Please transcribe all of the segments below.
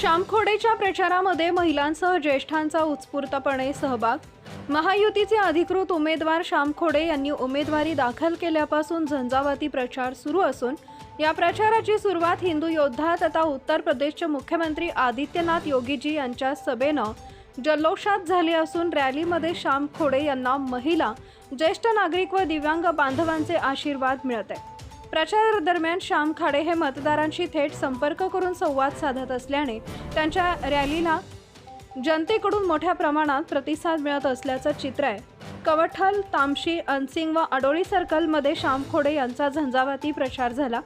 शामखोडेच्या प्रचारामध्ये महिलांसह ज्येष्ठांचा उत्स्फूर्तपणे सहभाग. महायुतीचे अधिकृत उमेदवार शामखोडे यांनी उमेदवारी दाखल केल्यापासून झंझावाती प्रचार सुरू असून या प्रचाराची सुरुवात हिंदू योद्धा तथा उत्तर प्रदेशचे मुख्यमंत्री आदित्यनाथ योगीजी यांच्या सभेनं जल्लोषात झाली असून रॅलीमध्ये श्याम खोडे यांना महिला ज्येष्ठ नागरिक व दिव्यांग बांधवांचे आशीर्वाद मिळत आहे. प्रचारादरम्यान श्याम खाडे हे मतदारांशी थेट संपर्क करून संवाद साधत असल्याने त्यांच्या रॅलीला जनतेकडून मोठ्या प्रमाणात प्रतिसाद मिळत असल्याचं चित्र आहे. कवठल तामशी अनसिंग व अडोळी सर्कलमध्ये श्याम खोडे यांचा झंझावाती प्रचार झाला.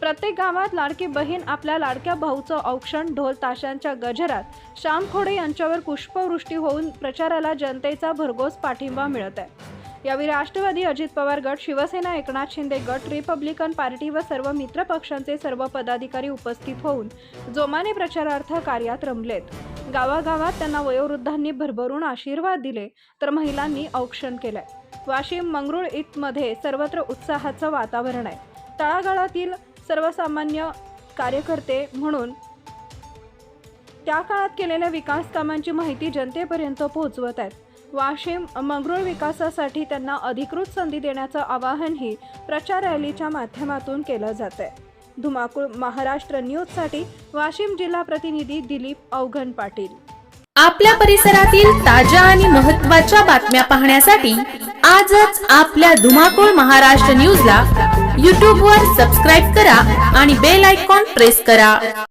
प्रत्येक गावात लाडकी बहीण आपल्या लाडक्या भाऊचं औक्षण ढोल ताशांच्या गजरात. श्याम खोडे यांच्यावर पुष्पवृष्टी होऊन प्रचाराला जनतेचा भरघोस पाठिंबा मिळत आहे. यावेळी राष्ट्रवादी अजित पवार गट शिवसेना एकनाथ शिंदे गट रिपब्लिकन पार्टी व सर्व मित्र पक्षांचे सर्व पदाधिकारी उपस्थित होऊन जोमाने प्रचारार्थ कार्यात रमलेत गावागावात त्यांना वयोवृद्धांनी भरभरून आशीर्वाद दिले तर महिलांनी औक्षण केलंय. वाशिम मंगरुळ ईदमध्ये सर्वत्र उत्साहाचं वातावरण आहे. तळागाळातील सर्वसामान्य कार्यकर्ते म्हणून त्या काळात केलेल्या विकास कामांची माहिती जनतेपर्यंत पोहोचवत आहेत. वाशिम मंगरुळ विकासासाठी त्यांना अधिकृत संधी देण्याचं आवाहनही प्रचार रॅलीच्या माध्यमातून केलं जात आहे धुमाकूळ महाराष्ट्र न्यूजसाठी वाशिम जिल्हा प्रतिनिधी दिलीप अवघन पाटील. आपल्या परिसरातील ताज्या आणि महत्त्वाच्या बातम्या पाहण्यासाठी आजच आपल्या धुमाकूळ महाराष्ट्र न्यूजला यूट्यूबवर सबस्क्राईब करा आणि बेल आयकॉन प्रेस करा.